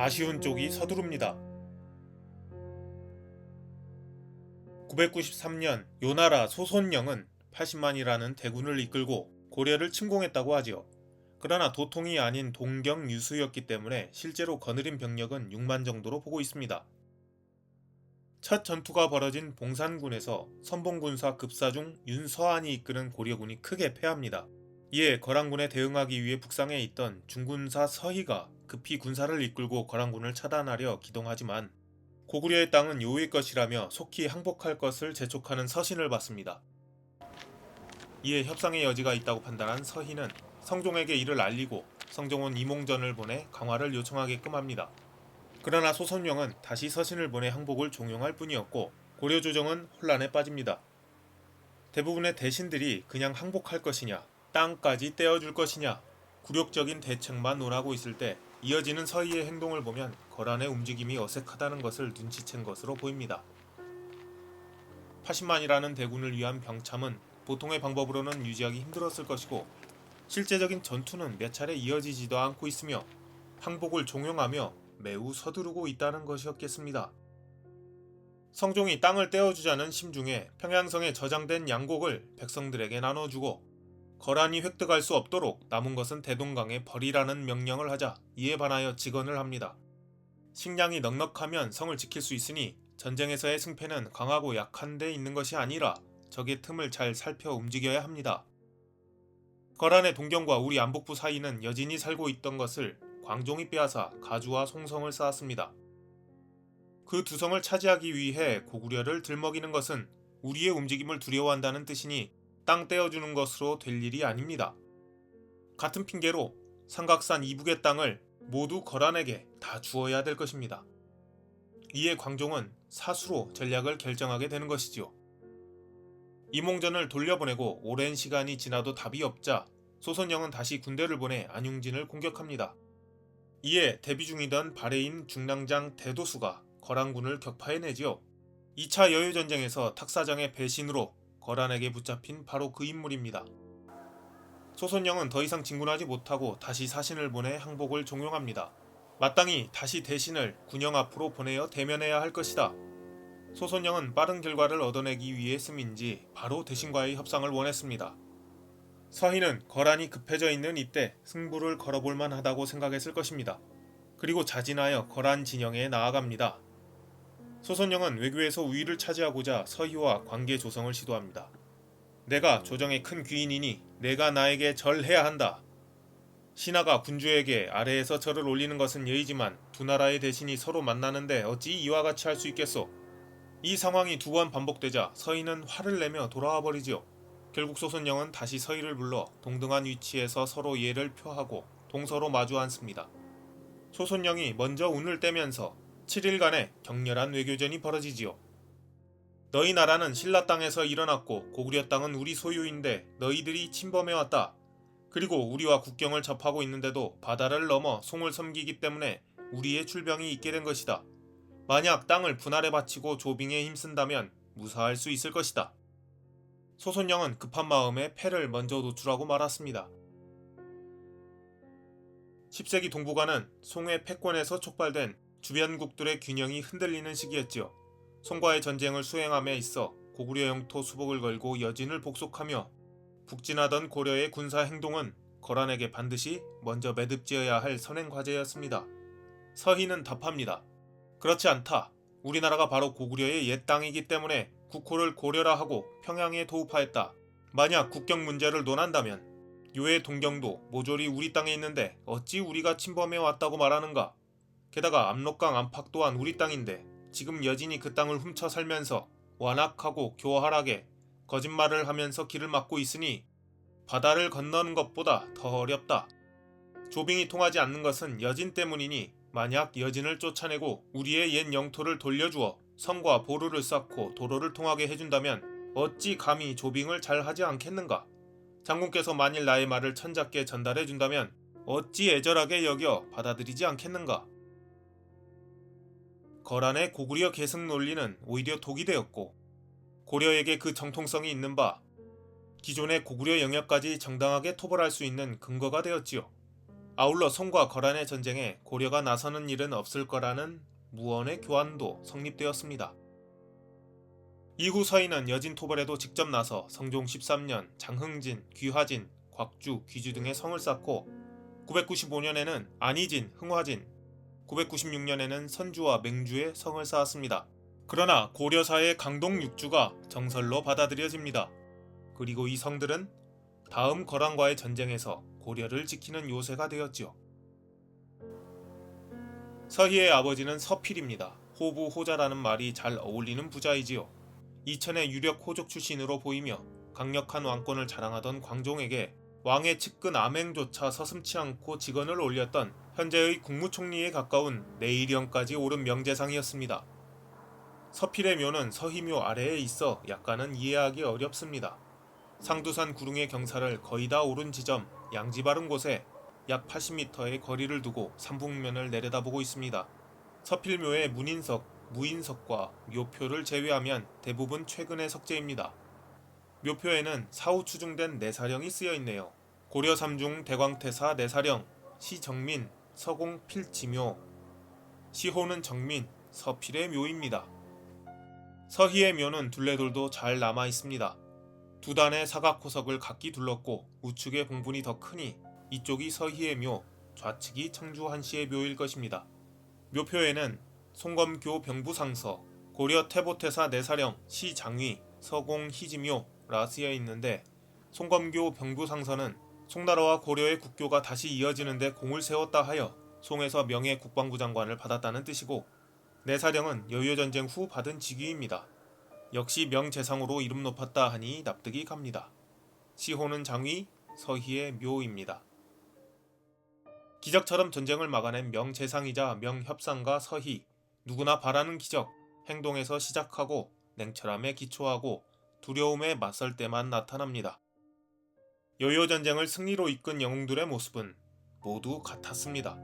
아쉬운 쪽이 서두릅니다. 993년 요나라 소손령은 80만이라는 대군을 이끌고 고려를 침공했다고 하지요. 그러나 도통이 아닌 동경 유수였기 때문에 실제로 거느린 병력은 6만 정도로 보고 있습니다. 첫 전투가 벌어진 봉산군에서 선봉군사 급사 중 윤서한이 이끄는 고려군이 크게 패합니다. 이에 거란군에 대응하기 위해 북상에 있던 중군사 서희가 급히 군사를 이끌고 거란군을 차단하려 기동하지만 고구려의 땅은 요의 것이라며 속히 항복할 것을 재촉하는 서신을 받습니다. 이에 협상의 여지가 있다고 판단한 서희는 성종에게 이를 알리고 성종은 이몽전을 보내 강화를 요청하게끔 합니다. 그러나 소선영은 다시 서신을 보내 항복을 종용할 뿐이었고 고려 조정은 혼란에 빠집니다. 대부분의 대신들이 그냥 항복할 것이냐, 땅까지 떼어줄 것이냐, 굴욕적인 대책만 논하고 있을 때 이어지는 서희의 행동을 보면 거란의 움직임이 어색하다는 것을 눈치챈 것으로 보입니다. 80만이라는 대군을 위한 병참은 보통의 방법으로는 유지하기 힘들었을 것이고 실제적인 전투는 몇 차례 이어지지도 않고 있으며 항복을 종용하며 매우 서두르고 있다는 것이었겠습니다. 성종이 땅을 떼어주자는 심중에 평양성에 저장된 양곡을 백성들에게 나눠주고 거란이 획득할 수 없도록 남은 것은 대동강에 버리라는 명령을 하자 이에 반하여 직언을 합니다. 식량이 넉넉하면 성을 지킬 수 있으니 전쟁에서의 승패는 강하고 약한 데 있는 것이 아니라 적의 틈을 잘 살펴 움직여야 합니다. 거란의 동경과 우리 안복부 사이는 여진이 살고 있던 것을 광종이 빼앗아 가주와 송성을 쌓았습니다. 그 두 성을 차지하기 위해 고구려를 들먹이는 것은 우리의 움직임을 두려워한다는 뜻이니 땅 떼어주는 것으로 될 일이 아닙니다. 같은 핑계로 삼각산 이북의 땅을 모두 거란에게 다 주어야 될 것입니다. 이에 광종은 사수로 전략을 결정하게 되는 것이지요. 이몽전을 돌려보내고 오랜 시간이 지나도 답이 없자 소선영은 다시 군대를 보내 안용진을 공격합니다. 이에 대비 중이던 발해인 중랑장 대도수가 거란군을 격파해내지요. 2차 여유전쟁에서 탁사장의 배신으로 거란에게 붙잡힌 바로 그 인물입니다. 소선영은 더 이상 진군하지 못하고 다시 사신을 보내 항복을 종용합니다. 마땅히 다시 대신을 군영 앞으로 보내어 대면해야 할 것이다. 소선영은 빠른 결과를 얻어내기 위해서인지 바로 대신과의 협상을 원했습니다. 서희는 거란이 급해져 있는 이때 승부를 걸어볼 만하다고 생각했을 것입니다. 그리고 자진하여 거란 진영에 나아갑니다. 소선영은 외교에서 우위를 차지하고자 서희와 관계 조성을 시도합니다. 내가 조정의 큰 귀인이니 내가 나에게 절해야 한다. 신하가 군주에게 아래에서 절을 올리는 것은 예의지만 두 나라의 대신이 서로 만나는데 어찌 이와 같이 할 수 있겠소? 이 상황이 두 번 반복되자 서희는 화를 내며 돌아와 버리지요. 결국 소선영은 다시 서희를 불러 동등한 위치에서 서로 예를 표하고 동서로 마주 앉습니다. 소선영이 먼저 운을 떼면서 7일간의 격렬한 외교전이 벌어지지요. 너희 나라는 신라 땅에서 일어났고 고구려 땅은 우리 소유인데 너희들이 침범해왔다. 그리고 우리와 국경을 접하고 있는데도 바다를 넘어 송을 섬기기 때문에 우리의 출병이 있게 된 것이다. 만약 땅을 분할에 바치고 조빙에 힘쓴다면 무사할 수 있을 것이다. 소손영은 급한 마음에 패를 먼저 노출하고 말았습니다. 10세기 동북아는 송의 패권에서 촉발된 주변국들의 균형이 흔들리는 시기였지요. 송과의 전쟁을 수행함에 있어 고구려 영토 수복을 걸고 여진을 복속하며 북진하던 고려의 군사 행동은 거란에게 반드시 먼저 매듭지어야 할 선행 과제였습니다. 서희는 답합니다. 그렇지 않다. 우리나라가 바로 고구려의 옛 땅이기 때문에 국호를 고려라 하고 평양에 도읍하였다. 만약 국경 문제를 논한다면 요의 동경도 모조리 우리 땅에 있는데 어찌 우리가 침범해 왔다고 말하는가? 게다가 압록강 안팎 또한 우리 땅인데 지금 여진이 그 땅을 훔쳐 살면서 완악하고 교활하게 거짓말을 하면서 길을 막고 있으니 바다를 건너는 것보다 더 어렵다. 조빙이 통하지 않는 것은 여진 때문이니 만약 여진을 쫓아내고 우리의 옛 영토를 돌려주어 성과 보루를 쌓고 도로를 통하게 해준다면 어찌 감히 조빙을 잘 하지 않겠는가? 장군께서 만일 나의 말을 천작게 전달해 준다면 어찌 애절하게 여겨 받아들이지 않겠는가? 거란의 고구려 계승 논리는 오히려 독이 되었고 고려에게 그 정통성이 있는 바 기존의 고구려 영역까지 정당하게 토벌할 수 있는 근거가 되었지요. 아울러 송과 거란의 전쟁에 고려가 나서는 일은 없을 거라는 무언의 교환도 성립되었습니다. 이후 서인은 여진 토벌에도 직접 나서 성종 13년 장흥진, 귀화진, 곽주, 귀주 등의 성을 쌓고 995년에는 안희진, 흥화진, 996년에는 선주와 맹주의 성을 쌓았습니다. 그러나 고려사의 강동 육주가 정설로 받아들여집니다. 그리고 이 성들은 다음 거란과의 전쟁에서 고려를 지키는 요새가 되었지요. 서희의 아버지는 서필입니다. 호부 호자라는 말이 잘 어울리는 부자이지요. 이천의 유력 호족 출신으로 보이며 강력한 왕권을 자랑하던 광종에게 왕의 측근 암행조차 서슴치 않고 직언을 올렸던 현재의 국무총리에 가까운 내일령까지 오른 명재상이었습니다. 서필의 묘는 서희묘 아래에 있어 약간은 이해하기 어렵습니다. 상두산 구릉의 경사를 거의 다 오른 지점 양지 바른 곳에 약 80m의 거리를 두고 삼북면을 내려다보고 있습니다. 서필묘의 문인석, 무인석과 묘표를 제외하면 대부분 최근의 석재입니다. 묘표에는 사후 추중된 내사령이 쓰여 있네요. 고려 삼중 대광태사 내사령, 시정민, 서공 필지묘, 시호는 정민, 서필의 묘입니다. 서희의 묘는 둘레돌도 잘 남아 있습니다. 두 단의 사각호석을 각기 둘렀고 우측의 봉분이 더 크니 이쪽이 서희의 묘, 좌측이 청주 한씨의 묘일 것입니다. 묘표에는 송검교 병부상서, 고려 태보태사 내사령, 시장위, 서공 희지묘라 쓰여 있는데 송검교 병부상서는 송나라와 고려의 국교가 다시 이어지는데 공을 세웠다 하여 송에서 명예 국방부 장관을 받았다는 뜻이고 내사령은 여유전쟁 후 받은 직위입니다. 역시 명재상으로 이름 높았다 하니 납득이 갑니다. 시호는 장위, 서희의 묘입니다. 기적처럼 전쟁을 막아낸 명재상이자 명협상가 서희, 누구나 바라는 기적, 행동에서 시작하고 냉철함에 기초하고 두려움에 맞설 때만 나타납니다. 여요 전쟁을 승리로 이끈 영웅들의 모습은 모두 같았습니다.